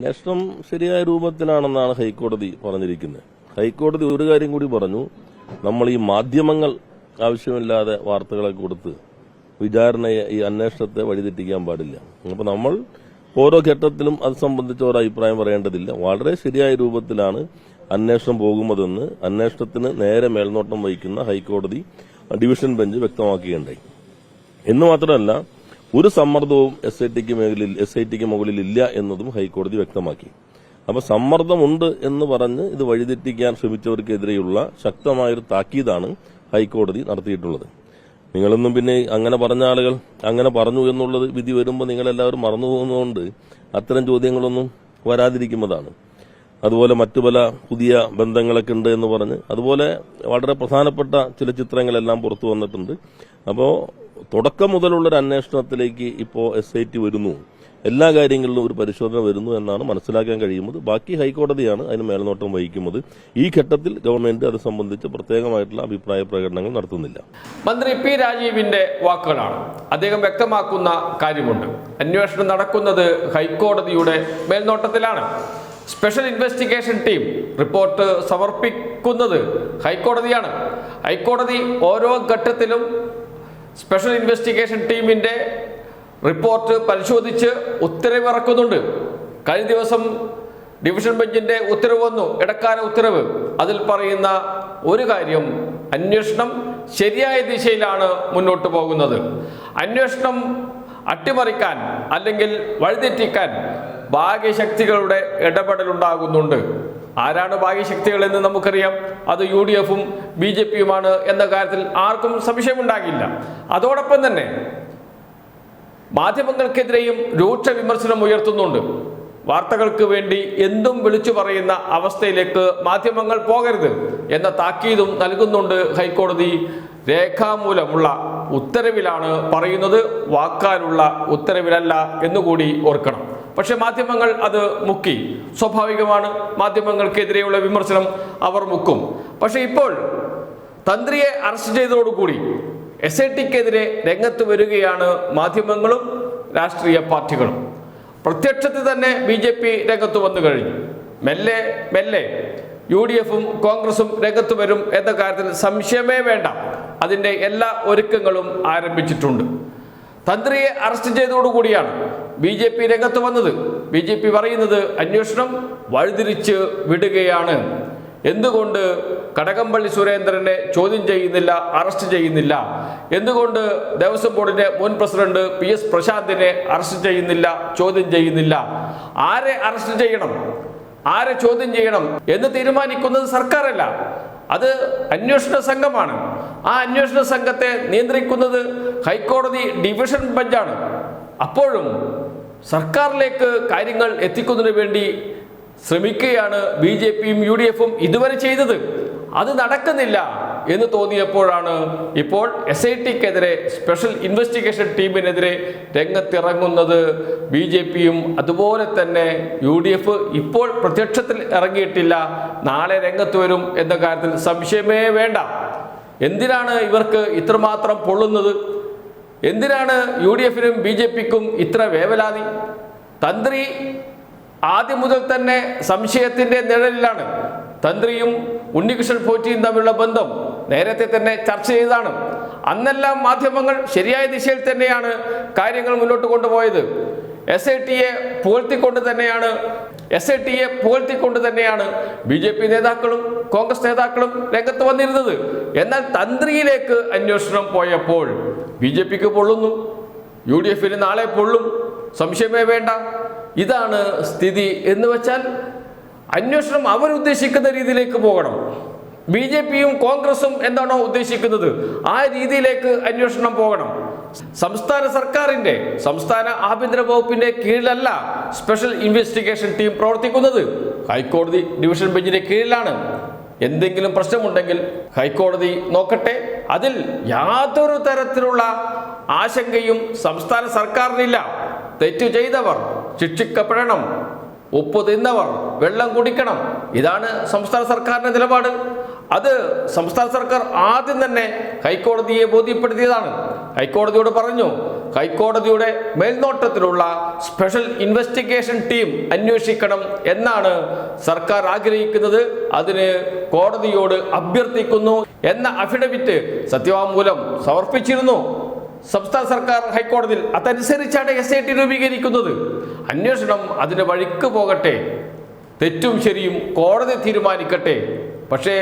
അന്വേഷണം ശരിയായ രൂപത്തിലാണെന്നാണ് ഹൈക്കോടതി പറഞ്ഞിരിക്കുന്നത്. ഹൈക്കോടതി ഒരു കാര്യം കൂടി പറഞ്ഞു. നമ്മൾ ഈ മാധ്യമങ്ങൾ ആവശ്യമില്ലാതെ വാർത്തകളെ കൊടുത്ത് വിചാരണയെ ഈ അന്വേഷണത്തെ വഴിതെറ്റിക്കാൻ പാടില്ല. അപ്പൊ നമ്മൾ ഓരോ ഘട്ടത്തിലും അത് സംബന്ധിച്ച് ഒരു അഭിപ്രായം പറയേണ്ടതില്ല. വളരെ ശരിയായ രൂപത്തിലാണ് അന്വേഷണം പോകുന്നതെന്ന് അന്വേഷണത്തിന് നേരെ മേൽനോട്ടം വഹിക്കുന്ന ഹൈക്കോടതി ഡിവിഷൻ ബെഞ്ച് വ്യക്തമാക്കുകയുണ്ടായി. എന്ന് മാത്രമല്ല ഒരു സമ്മർദ്ദവും എസ് ഐ ടിക്ക് മേഖലയിൽ എസ് ഐ ടിക്ക് മുകളിൽ ഇല്ല എന്നതും ഹൈക്കോടതി വ്യക്തമാക്കി. അപ്പൊ സമ്മർദ്ദമുണ്ട് എന്ന് പറഞ്ഞ് ഇത് വഴിതെറ്റിക്കാൻ ശ്രമിച്ചവർക്കെതിരെയുള്ള ശക്തമായൊരു താക്കീതാണ് ഹൈക്കോടതി നടത്തിയിട്ടുള്ളത്. നിങ്ങളൊന്നും പിന്നെ അങ്ങനെ പറഞ്ഞ ആളുകൾ അങ്ങനെ പറഞ്ഞു എന്നുള്ളത് വിധി വരുമ്പോൾ നിങ്ങളെല്ലാവരും മറന്നു പോകുന്നതുകൊണ്ട് അത്തരം ചോദ്യങ്ങളൊന്നും വരാതിരിക്കുന്നതാണ്. അതുപോലെ മറ്റു പല പുതിയ ബന്ധങ്ങളൊക്കെ ഉണ്ട് എന്ന് പറഞ്ഞ് അതുപോലെ വളരെ പ്രധാനപ്പെട്ട ചില ചിത്രങ്ങളെല്ലാം പുറത്തു വന്നിട്ടുണ്ട്. അപ്പോൾ തുടക്കം മുതലുള്ള ഒരു അന്വേഷണത്തിലേക്ക് ഇപ്പോൾ എസ് ഐ ടി വരുന്നു. എല്ലാ കാര്യങ്ങളിലും ഒരു പരിശോധന വരുന്നു എന്നാണ് മനസ്സിലാക്കാൻ കഴിയുന്നത്. ബാക്കി ഹൈക്കോടതിയാണ് അതിന് മേൽനോട്ടം വഹിക്കുന്നത്. ഈ ഘട്ടത്തിൽ ഗവൺമെന്റ് അത് സംബന്ധിച്ച് പ്രത്യേകമായിട്ടുള്ള അഭിപ്രായ പ്രകടനങ്ങൾ നടത്തുന്നില്ല. മന്ത്രി പി രാജീവിന്റെ വാക്കുകളാണ്. അദ്ദേഹം വ്യക്തമാക്കുന്ന കാര്യമുണ്ട്. അന്വേഷണം നടക്കുന്നത് ഹൈക്കോടതിയുടെ മേൽനോട്ടത്തിലാണ്. സ്പെഷ്യൽ ഇൻവെസ്റ്റിഗേഷൻ ടീം റിപ്പോർട്ട് സമർപ്പിക്കുന്നത് ഹൈക്കോടതിയാണ്. ഹൈക്കോടതി ഓരോ ഘട്ടത്തിലും സ്പെഷ്യൽ ഇൻവെസ്റ്റിഗേഷൻ ടീമിന്റെ റിപ്പോർട്ട് പരിശോധിച്ച് ഉത്തരവിറക്കുന്നുണ്ട്. കഴിഞ്ഞ ദിവസം ഡിവിഷൻ ബെഞ്ചിന്റെ ഉത്തരവ് വന്നു. ഇടക്കാല ഉത്തരവ്. അതിൽ പറയുന്ന ഒരു കാര്യം അന്വേഷണം ശരിയായ ദിശയിലാണ് മുന്നോട്ട് പോകുന്നത്. അന്വേഷണം അട്ടിമറിക്കാൻ അല്ലെങ്കിൽ വഴിതെറ്റിക്കാൻ ഭാഗ്യശക്തികളുടെ ഇടപെടലുണ്ടാകുന്നുണ്ട്. ആരാണ് ഭാഗ്യശക്തികൾ എന്ന് നമുക്കറിയാം. അത് യു ഡി എഫും ബി ജെ പിയുമാണ് എന്ന കാര്യത്തിൽ ആർക്കും സംശയമുണ്ടാകില്ല. അതോടൊപ്പം തന്നെ മാധ്യമങ്ങൾക്കെതിരെയും രൂക്ഷ വിമർശനം ഉയർത്തുന്നുണ്ട്. വാർത്തകൾക്ക് വേണ്ടി എന്തും വിളിച്ചു പറയുന്ന അവസ്ഥയിലേക്ക് മാധ്യമങ്ങൾ പോകരുത് എന്ന താക്കീതും നൽകുന്നുണ്ട് ഹൈക്കോടതി. രേഖാമൂലമുള്ള ഉത്തരവിലാണ് പറയുന്നത്. വാക്കാലുള്ള ഉത്തരവിലല്ല എന്നുകൂടി ഓർക്കണം. പക്ഷെ മാധ്യമങ്ങൾ അത് മുക്കി. സ്വാഭാവികമാണ് മാധ്യമങ്ങൾക്കെതിരെയുള്ള വിമർശനം അവർ മുക്കും. പക്ഷെ ഇപ്പോൾ തന്ത്രിയെ അറസ്റ്റ് ചെയ്തതോടുകൂടി എസ് ഐ ടിക്കെതിരെ രംഗത്ത് വരികയാണ് മാധ്യമങ്ങളും രാഷ്ട്രീയ പാർട്ടികളും. പ്രത്യക്ഷത്തിൽ തന്നെ ബി ജെ പി രംഗത്ത് വന്നു കഴിഞ്ഞു. മെല്ലെ മെല്ലെ യു ഡി എഫും കോൺഗ്രസും രംഗത്ത് വരും എന്ന കാര്യത്തിൽ സംശയമേ വേണ്ട. അതിന്റെ എല്ലാ ഒരുക്കങ്ങളും ആരംഭിച്ചിട്ടുണ്ട്. തന്ത്രിയെ അറസ്റ്റ് ചെയ്തതോടുകൂടിയാണ് ബി ജെ പി രംഗത്ത് വന്നത്. ബി ജെ പി പറയുന്നത് അന്വേഷണം വഴിതിരിച്ച് വിടുകയാണ്. എന്തുകൊണ്ട് കടകംപള്ളി സുരേന്ദ്രനെ ചോദ്യം ചെയ്യുന്നില്ല അറസ്റ്റ് ചെയ്യുന്നില്ല? എന്തുകൊണ്ട് ദേവസ്വം ബോർഡിന്റെ മുൻ പ്രസിഡന്റ് പി എസ് പ്രശാന്തിനെ അറസ്റ്റ് ചെയ്യുന്നില്ല ചോദ്യം ചെയ്യുന്നില്ല? ആരെ അറസ്റ്റ് ചെയ്യണം? ആരെ ചോദ്യം ചെയ്യണം എന്ന് തീരുമാനിക്കുന്നത് സർക്കാരല്ല. അത് അന്വേഷണ സംഘമാണ്. ആ അന്വേഷണ സംഘത്തെ നിയന്ത്രിക്കുന്നത് ഹൈക്കോടതി ഡിവിഷൻ ബെഞ്ചാണ്. അപ്പോഴും സർക്കാരിലേക്ക് കാര്യങ്ങൾ എത്തിക്കുന്നതിന് വേണ്ടി ശ്രമിക്കുകയാണ് ബി ജെ പിയും യു ഡി എഫും ഇതുവരെ ചെയ്തത്. അത് നടക്കുന്നില്ല എന്ന് തോന്നിയപ്പോഴാണ് ഇപ്പോൾ എസ് ഐ ടിക്കെതിരെ സ്പെഷ്യൽ ഇൻവെസ്റ്റിഗേഷൻ ടീമിനെതിരെ രംഗത്തിറങ്ങുന്നത് ബി ജെ പിയും. അതുപോലെ തന്നെ യു ഡി എഫ് ഇപ്പോൾ പ്രത്യക്ഷത്തിൽ ഇറങ്ങിയിട്ടില്ല. നാളെ രംഗത്ത് വരും എന്ന കാര്യത്തിൽ സംശയമേ വേണ്ട. എന്തിനാണ് ഇവർക്ക് ഇത്രമാത്രം പൊള്ളുന്നത്? എന്തിനാണ് യു ഡി എഫിനും ബി ജെ പിക്കും ഇത്ര വേവലാതി? തന്ത്രി ആദ്യം മുതൽ തന്നെ സംശയത്തിന്റെ നിഴലിലാണ്. തന്ത്രിയും ഉണ്ണികൃഷ്ണൻ പോറ്റിയും തമ്മിലുള്ള ബന്ധം നേരത്തെ തന്നെ ചർച്ച ചെയ്തതാണ്. അന്നെല്ലാം മാധ്യമങ്ങൾ ശരിയായ ദിശയിൽ തന്നെയാണ് കാര്യങ്ങൾ മുന്നോട്ട് കൊണ്ടുപോയത്. എസ് ഐ ടിയെ പുകഴ്ത്തിക്കൊണ്ട് തന്നെയാണ് എസ് ഐ ടിയെ പുകഴ്ത്തിക്കൊണ്ട് തന്നെയാണ് ബി ജെ പി നേതാക്കളും കോൺഗ്രസ് നേതാക്കളും രംഗത്ത് വന്നിരുന്നത്. എന്നാൽ തന്ത്രിയിലേക്ക് അന്വേഷണം പോയപ്പോൾ ബി ജെ പിക്ക് പൊള്ളുന്നു. യു ഡി എഫിന് നാളെ പൊള്ളും. സംശയമേ വേണ്ട. ഇതാണ് സ്ഥിതി എന്ന് വെച്ചാൽ അന്വേഷണം അവരുദ്ദേശിക്കുന്ന രീതിയിലേക്ക് പോകണം. ബി ജെ പിയും കോൺഗ്രസും എന്താണോ ഉദ്ദേശിക്കുന്നത്? ആ രീതിയിലേക്ക് അന്വേഷണം പോകണം. സംസ്ഥാന സർക്കാരിന്റെ സംസ്ഥാന ആഭ്യന്തര വകുപ്പിന്റെ കീഴിലല്ല സ്പെഷ്യൽ ഇൻവെസ്റ്റിഗേഷൻ ടീം പ്രവർത്തിക്കുന്നത്. ഹൈക്കോടതി ഡിവിഷൻ ബെഞ്ചിന്റെ കീഴിലാണ്. എന്തെങ്കിലും പ്രശ്നമുണ്ടെങ്കിൽ ഹൈക്കോടതി നോക്കട്ടെ. അതിൽ യാതൊരു തരത്തിലുള്ള ആശങ്കയും സംസ്ഥാന സർക്കാരിനില്ല. തെറ്റു ചെയ്തവർ ശിക്ഷിക്കപ്പെടണം. ഉപ്പ് തിന്നവർ വെള്ളം കുടിക്കണം. ഇതാണ് സംസ്ഥാന സർക്കാരിന്റെ നിലപാട്. അത് സംസ്ഥാന സർക്കാർ ആദ്യം തന്നെ ഹൈക്കോടതിയെ ബോധ്യപ്പെടുത്തിയതാണ്. ഹൈക്കോടതിയോട് പറഞ്ഞു ഹൈക്കോടതിയുടെ മേൽനോട്ടത്തിലുള്ള സ്പെഷ്യൽ ഇൻവെസ്റ്റിഗേഷൻ ടീം അന്വേഷിക്കണം എന്നാണ് സർക്കാർ ആഗ്രഹിക്കുന്നത്. അതിന് കോടതിയോട് അഭ്യർത്ഥിക്കുന്നു എന്ന അഫിഡവിറ്റ് സത്യവാങ്മൂലം സമർപ്പിച്ചിരുന്നു. സംസ്ഥാന സർക്കാർ ഹൈക്കോടതിയിൽ അതനുസരിച്ചാണ് എസ് ഐ ടി രൂപീകരിക്കുന്നത്. അന്വേഷണം അതിന് വഴിക്ക് പോകട്ടെ. തെറ്റും ശരിയും കോടതി തീരുമാനിക്കട്ടെ. പക്ഷേ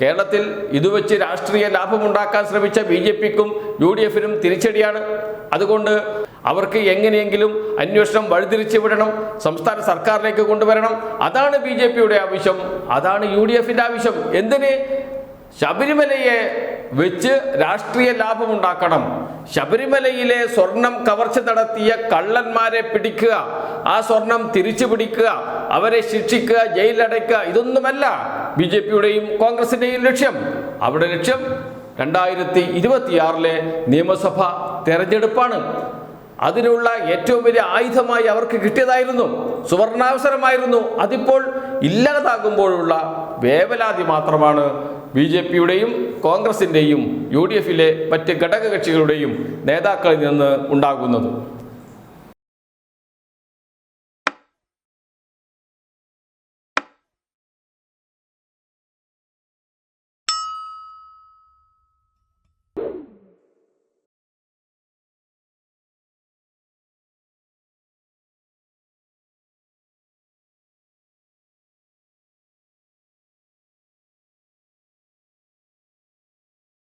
കേരളത്തിൽ ഇതുവെച്ച് രാഷ്ട്രീയ ലാഭമുണ്ടാക്കാൻ ശ്രമിച്ച ബി ജെ പിക്കും യു ഡി എഫിനും തിരിച്ചടിയാണ്. അതുകൊണ്ട് അവർക്ക് എങ്ങനെയെങ്കിലും അന്വേഷണം വഴിതിരിച്ചു വിടണം സംസ്ഥാന സർക്കാരിലേക്ക് കൊണ്ടുവരണം. അതാണ് ബി ജെ പിയുടെ ആവശ്യം. അതാണ് യു ഡി എഫിന്റെ ആവശ്യം. എന്തിന്? ശബരിമലയെ വെച്ച് രാഷ്ട്രീയ ലാഭമുണ്ടാക്കണം. ശബരിമലയിലെ സ്വർണം കവർച്ച നടത്തിയ കള്ളന്മാരെ പിടിക്കുക ആ സ്വർണം തിരിച്ചു പിടിക്കുക അവരെ ശിക്ഷിക്കുക ജയിലിലടയ്ക്കുക ഇതൊന്നുമല്ല ബി ജെ പിയുടെയും കോൺഗ്രസിന്റെയും ലക്ഷ്യം. അവിടെ ലക്ഷ്യം രണ്ടായിരത്തി ഇരുപത്തിയാറിലെ നിയമസഭ തെരഞ്ഞെടുപ്പാണ്. അതിനുള്ള ഏറ്റവും വലിയ ആയുധമായി അവർക്ക് കിട്ടിയതായിരുന്നു. സുവർണാവസരമായിരുന്നു. അതിപ്പോൾ ഇല്ലാതാകുമ്പോഴുള്ള വേവലാതി മാത്രമാണ് ബി ജെ പിയുടെയും കോൺഗ്രസിന്റെയും യു ഡി എഫിലെ മറ്റ് ഘടകകക്ഷികളുടെയും നേതാക്കളിൽ നിന്ന് ഉണ്ടാകുന്നത്.